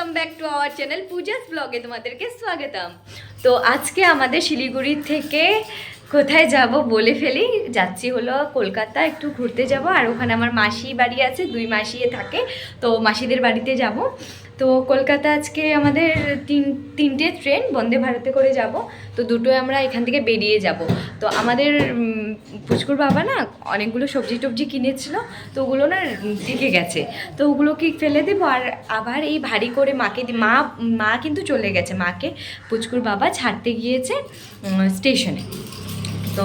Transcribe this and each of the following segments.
Welcome back to our channel Puja's ব্লগে তোমাদেরকে স্বাগতম। তো আজকে আমাদের শিলিগুড়ি থেকে কোথায় যাব বলে ফেলি, যাচ্ছি হলো কলকাতা, একটু ঘুরতে যাব। আর ওখানে আমার মাসি বাড়ি আছে, দুই মাসিয়ে থাকে। তো মাসিদের বাড়িতে যাব। তো কলকাতা আজকে আমাদের তিন, তিনটে ট্রেন বন্দে ভারতে করে যাব। তো দুটোই আমরা এখান থেকে বেরিয়ে যাব। তো আমাদের পুচকুর বাবা না অনেকগুলো সবজি টবজি কিনেছিল, তো ওগুলো না থেকে গেছে। তো ওগুলোকে ফেলে দেবো আর আবার এই ভারী করে মাকে মা মা কিন্তু চলে গেছে। মাকে পুচকুর বাবা ছাড়তে গিয়েছে স্টেশনে। তো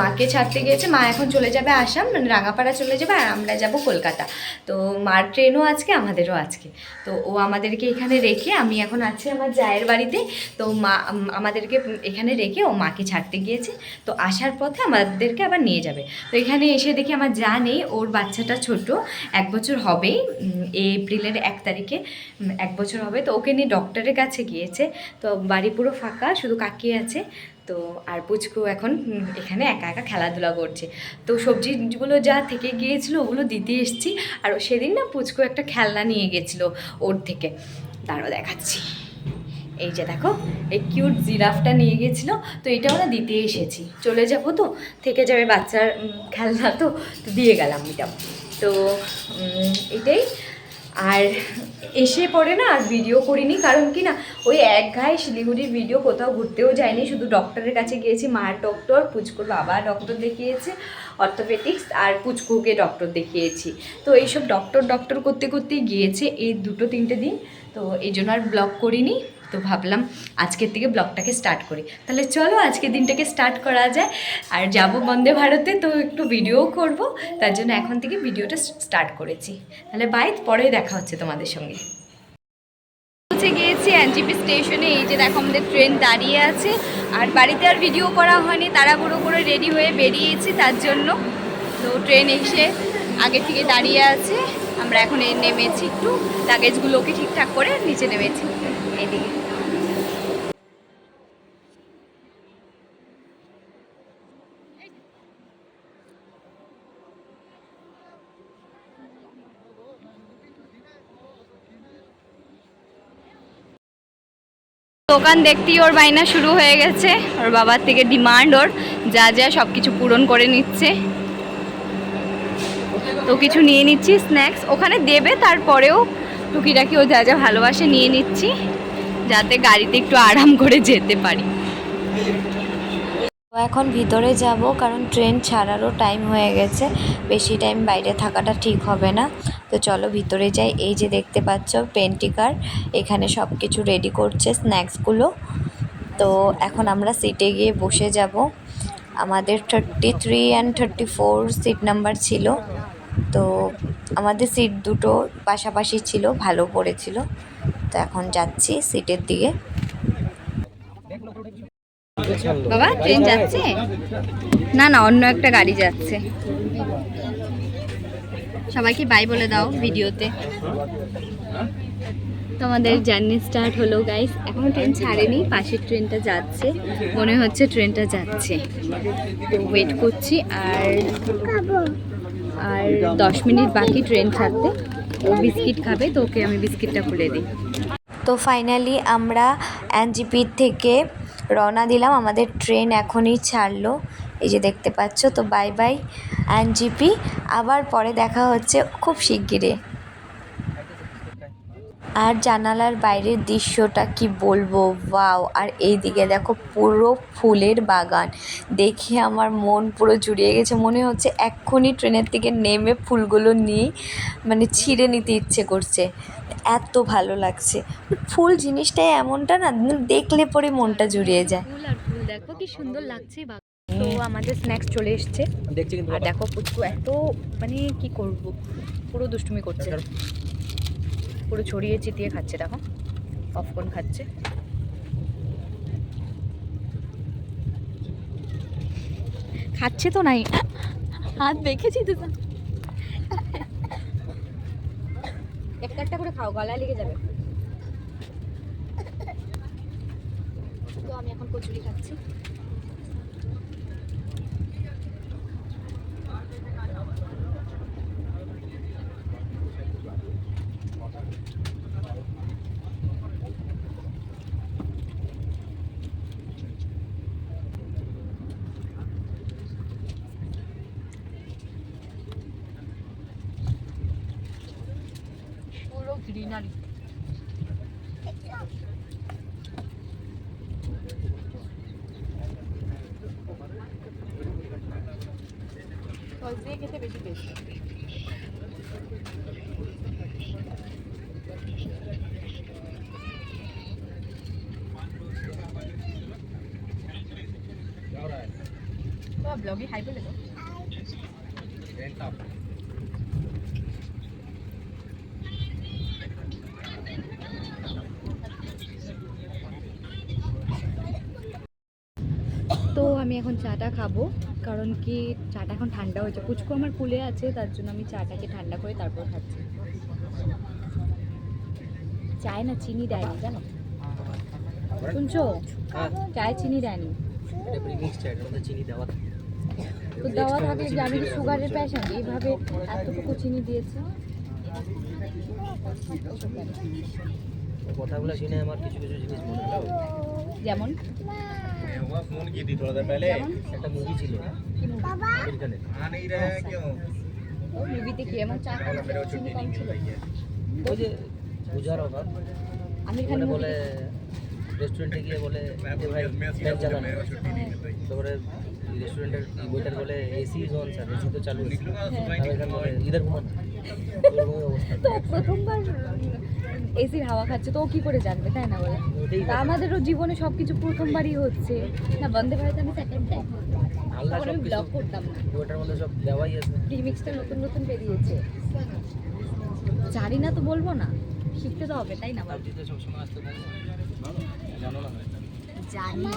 মাকে ছাড়তে গিয়েছে। মা এখন চলে যাবে আসাম মানে রাঙাপাড়া চলে যাবে আর আমরা যাব কলকাতা। তো মার ট্রেনও আজকে, আমাদেরও আজকে। তো ও আমাদেরকে এখানে রেখে, আমি এখন আছি আমার জায়ের বাড়িতে। তো মা আমাদেরকে এখানে রেখে ও মাকে ছাড়তে গিয়েছে। তো আসার পথে আমাদেরকে আবার নিয়ে যাবে। তো এখানে এসে দেখি আমার যা নেই, ওর বাচ্চাটা ছোট, এক বছর হবেই এপ্রিলের এক তারিখে এক বছর হবে। তো ওকে নিয়ে ডক্টরের কাছে গিয়েছে। তো বাড়ি পুরো ফাঁকা, শুধু কাকি আছে। তো আর পুচকু এখন এখানে একা একা খেলাধুলা করছে। তো সবজিগুলো যা থেকে গিয়েছিল ওগুলো দিতে এসছি। আর সেদিন না পুচকু একটা খেলনা নিয়ে গেছিল ওর থেকে। তারও দেখাচ্ছি। এই যে দেখো, এই কিউট জিরাফটা নিয়ে গেছিল। তো এটা না দিতে এসেছি। চলে যাব তো, থেকে যাবে বাচ্চার খেলনা তো দিয়ে গেলাম এটা। তো এটাই। আর এসে পরে না আর ভিডিও করিনি, কারণ কি না, ওই এক ঘায়ে শিলিগুড়ির ভিডিও কোথাও ঘুরতেও যায়নি, শুধু ডক্টরের কাছে গিয়েছি মার ডক্টর পুচকুর বাবা ডক্টর দেখিয়েছে অর্থোপেটিক্স আর পুচকুকে ডক্টর দেখিয়েছি। তো এইসব ডক্টর ডক্টর করতে করতেই গিয়েছে এই দুটো তিনটে দিন, তো এই জন্য আর ব্লগ করিনি। তো ভাবলাম আজকের থেকে ব্লগটাকে স্টার্ট করি। তাহলে চলো আজকের দিনটাকে স্টার্ট করা যায়। আর যাব বন্দে ভারতে, তো একটু ভিডিও করব। তার জন্য এখন থেকে ভিডিওটা স্টার্ট করেছি। তাহলে বাই পরে দেখা হচ্ছে তোমাদের সঙ্গে। পৌঁছে গিয়েছি এনজিপি স্টেশনে। এই যে দেখো আমাদের ট্রেন দাঁড়িয়ে আছে। আর বাড়িতে আর ভিডিও করা হয়নি। তাড়াহুড়ো করে রেডি হয়ে বেরিয়েছি তার জন্য। তো ট্রেন এসে আগে থেকে দাঁড়িয়ে আছে। আমরা এখন এই নেমেছি একটু। লাগেজগুলোকে ঠিকঠাক করে নিচে নেমেছি। দোকান দেখতেই ওর বাইনা শুরু হয়ে গেছে। ওর বাবার থেকে ডিমান্ড ওর, যা যা সব কিছু পূরণ করে নিচ্ছে। তো কিছু নিয়ে নিচ্ছি স্ন্যাক্স ওখানে দেবে, তারপরেও টুকিটাকি ও যা যা ভালোবাসে নিয়ে নিচ্ছি। যাতে গাড়িতে একটু আরাম করে যেতে পারি। এখন ভিতরে যাব কারণ ট্রেন ছাড়ারও টাইম হয়ে গেছে। বেশি টাইম বাইরে থাকাটা ঠিক হবে না। তো চলো ভিতরে যাই। এই যে দেখতে পাচ্ছ পেন্টিকার এখানে সব কিছু রেডি করছে স্ন্যাক্সগুলো তো এখন আমরা সিটে গিয়ে বসে যাব। আমাদের thirty three and thirty four seat number ছিল। তো আমাদের সিট দুটো পাশাপাশি ছিল ভালো পড়েছিল। তো এখন যাচ্ছি সিটের দিকে। বাবা ট্রেন যাচ্ছে? না না অন্য একটা গাড়ি যাচ্ছে। সবাইকে বাই বলে দাও ভিডিওতে। তোমাদের জার্নি স্টার্ট হলো গাইস এখনও ট্রেন ছাড়েনি পাশের ট্রেনটা যাচ্ছে। মনে হচ্ছে ট্রেনটা যাচ্ছে। তো ওয়েট করছি আর আর দশ মিনিট বাকি ট্রেন ছাড়তে। ও বিস্কিট খাবে, তো ওকে আমি বিস্কিটটা খুলে দিই। তো ফাইনালি আমরা এনজিপির থেকে রওনা দিলাম। আমাদের ট্রেন এখনই ছাড়লো। এই যে দেখতে পাচ্ছ, তো বাই বাই এনজিপি আবার পরে দেখা হচ্ছে খুব শিগগিরে আর জানালার বাইরের দৃশ্যটা কি বলব? ওয়াও! আর এই দিকে দেখো পুরো ফুলের বাগান। দেখে আমার মন পুরো জুড়িয়ে গেছে। মনে হচ্ছে এক্ষুনি ট্রেনের থেকে নেমে ফুলগুলো নিয়ে মানে ছিঁড়ে নিতে ইচ্ছে করছে। এত ভালো লাগছে। ফুল জিনিসটাই এমনটা না দেখলে পরে মনটা জুড়িয়ে যায়। ফুল দেখো কি সুন্দর লাগছে বাগান। তো আমাদের স্ন্যাক্স চলে এসছে। আর দেখো পুচকু এত মানে কি করব? পুরো দুষ্টুমি করছে। পুরো ছড়িয়ে চিতিয়ে খাচ্ছে দেখো। পপকর্ন খাচ্ছে। খাচ্ছে তো নাই। হাত দেখেছি তো একটা একটা করে খাও গলায় লেগে যাবে। তো আমি এখন কচুরি খাচ্ছি পুরো গ্রিনারি সস দিয়ে খেতে বেশি টেস্ট ব্লগে হাই বলে তো আমি এখন চাটা খাব কারণ কি চাটা এখন ঠান্ডা হয়েছে। পুচকু আমার কুলে আছে তার জন্য আমি চাটাকে ঠান্ডা করে তারপর খাচ্ছি। চায় না চিনি দেয়নি জানো? শুনছো? চায় চিনি দেয়নি। দেওয়া থাকে। তো দেওয়া থাকলে যে আমি সুগারের পেশেন্ট এইভাবে এতটুকু চিনি দিয়েছে। কথাগুলো শুনে আমার কিছু কিছু জিনিস মনে হলো যেমন? ফোন কি দি থোড়া পেলে একটা মুভি ছিল আমেরিকানে আন এই মুভিতে কি এমন চা ওই যে বুঝার অভাব। আমেরিকানে বলে রেস্টুরেন্টে গিয়ে বলে ভাই চালানো। তারপরে রেস্টুরেন্টের বইটার বলে এসি জোন স্যার এসি তো চালু হ্যাঁ। ইধার ঘুমান তো প্রথমবার এসির হাওয়া খাচ্ছে তো ও কি করে জানবে তাই না বলে? তা আমাদেরও জীবনে সব কিছু প্রথমবারই হচ্ছে। না বন্দে ভারত আমি সেকেন্ড টাইম তখন আমি ব্লগ করতাম। না ওটার মধ্যে সব দেওয়াই আছে। প্রিমিক্সটা নতুন নতুন বেরিয়েছে। জানি না তো বলব না শিখতে তো হবে তাই না জানো।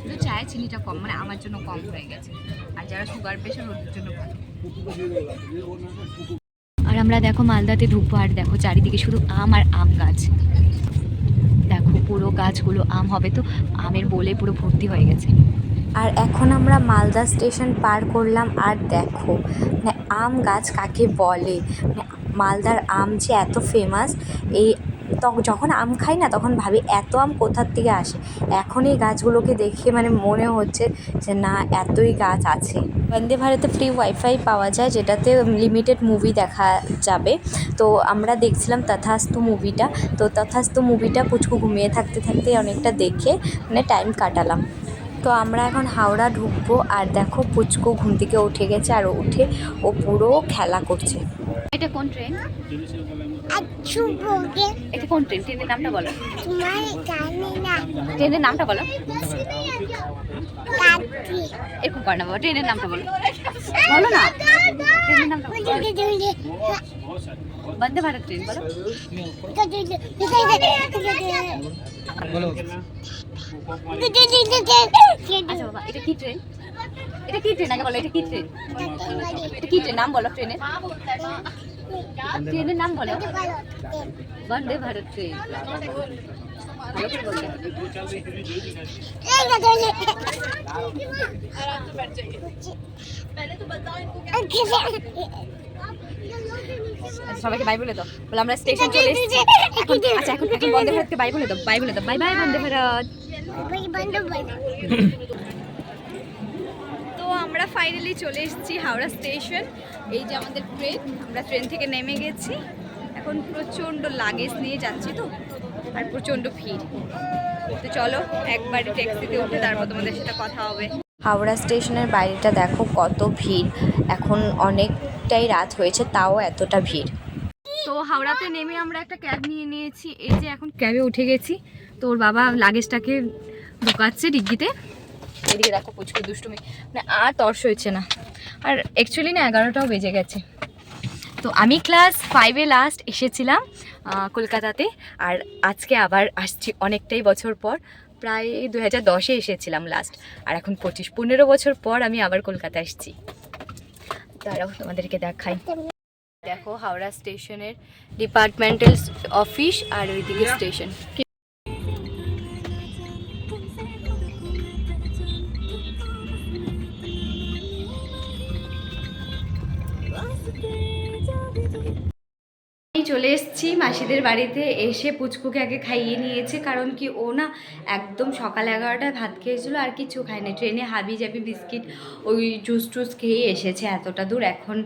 কিন্তু চায়ে চিনিটা কম মানে আমার জন্য কম হয়ে গেছে। আর যারা সুগার পেশেন্ট ওদের জন্য ভালো। আর আমরা দেখো মালদাতে ঢুকবো, আর দেখো চারিদিকে শুধু আম আর আম গাছ। দেখো পুরো গাছগুলো আম হবে তো, আমের বলে পুরো ভর্তি হয়ে গেছে। আর এখন আমরা মালদা স্টেশন পার করলাম, আর দেখো মানে আম গাছ কাকে বলে? মানে মালদার আম যে এত ফেমাস এই যখন আম খাই না তখন ভাবি এত আম কোথার থেকে আসে? এখন এই গাছগুলোকে দেখে মানে মনে হচ্ছে যে না এতই গাছ আছে। বন্দে ভারতে ফ্রি ওয়াইফাই পাওয়া যায় যেটাতে লিমিটেড মুভি দেখা যাবে। তো আমরা দেখছিলাম তথাস্তু মুভিটা তো তথাস্তু মুভিটা পুচকু ঘুমিয়ে থাকতে থাকতে অনেকটা দেখে মানে টাইম কাটালাম। তো আমরা এখন হাওড়া ঢুকবো আর দেখো পুচকু ঘুম থেকে উঠে গেছে আর উঠে ও পুরো খেলা করছে। এটা কোন ট্রেন আচ্ছু এটা কোন ট্রেন? ট্রেনের নামটা বলো। তোমার জানি না। ট্রেনের নামটা বলো। কাটি এরকম করে না বাবা ট্রেনের নামটা বলো। বলো না। ট্রেনের নামটা বলো। দুলে দুলে বন্দে ভারত ট্রেন বলো বলো। আচ্ছা বাবা এটা কি ট্রেন? এটা কি ট্রেন? আগে বলো এটা কি ট্রেন? এটা কি ট্রেন? নাম বলো ট্রেনের। ট্রেনের নাম বলো। বন্দে ভারত ট্রেন। সবাইকে বাই বলে দাও। বলে আমরা স্টেশন চলে এসেছি। এখন আচ্ছা এখন বন্দে ভারতকে বাই বলে দাও। বাই বলে দাও। Bye bye Vande Bharat. Finally চলে এসেছি হাওড়া স্টেশন এই যে আমাদের ট্রেন আমরা ট্রেন থেকে নেমে গেছি। এখন প্রচণ্ড লাগেজ নিয়ে যাচ্ছি তো আর প্রচণ্ড ভিড়। তো চলো একবারে ট্যাক্সিতে উঠে তারপর তোমাদের সাথে কথা হবে। হাওড়া স্টেশনের বাইরেটা দেখো কত ভিড়। এখন অনেকটাই রাত হয়েছে তাও এতটা ভিড়। তো হাওড়াতে নেমে আমরা একটা ক্যাব নিয়ে নিয়েছি। এই যে এখন ক্যাবে উঠে গেছি। তো ওর বাবা লাগেজটাকে ঢুকাচ্ছে ডিগ্গিতে। এদিকে দেখো পুচকু দুষ্টুমি। মানে আর তর্স হয়েছে না। আর অ্যাকচুয়ালি না এগারোটাও বেজে গেছে। তো আমি ক্লাস ফাইভে লাস্ট এসেছিলাম কলকাতাতে। আর আজকে আবার আসছি অনেকটাই বছর পর। প্রায় দু হাজার দশে এসেছিলাম লাস্ট আর এখন পঁচিশ পনেরো বছর পর আমি আবার কলকাতা এসেছি দাঁড়াও তোমাদেরকে দেখাই। দেখো হাওড়া স্টেশনের ডিপার্টমেন্টাল অফিস আর ওইদিকে স্টেশন চলে এসেছি। মাসিদের বাড়িতে এসে পুচকুকে আগে খাইয়ে নিয়েছে, কারণ কি ও না একদম সকাল এগারোটায় ভাত খেয়েছিল, আর কিছু খায়নি। ট্রেনে হাবি জাবি বিস্কিট, ওই জুস টুস খেয়ে এসেছে এতটা দূর। এখন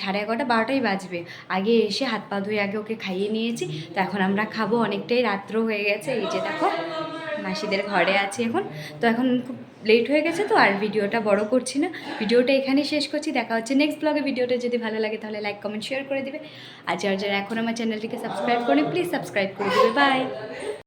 সাড়ে এগারোটা, বারোটাই বাজবে। আগে এসে হাত পা ধুয়ে আগে ওকে খাইয়ে নিয়েছি। তো এখন আমরা খাব, অনেকটাই রাত্র হয়ে গেছে। এই যে দেখো, মাসিদের ঘরে আছি এখন। তো এখন খুব লেট হয়ে গেছে তো, আর ভিডিওটা বড় করছি না। ভিডিওটা এখানেই শেষ করছি। দেখা হচ্ছে নেক্সট ব্লগে ভিডিওটা যদি ভালো লাগে তাহলে লাইক কমেন্ট শেয়ার করে দেবে। আর যারা যারা এখন আমার চ্যানেলটিকে সাবস্ক্রাইব করে প্লিজ সাবস্ক্রাইব করে দেবে। বাই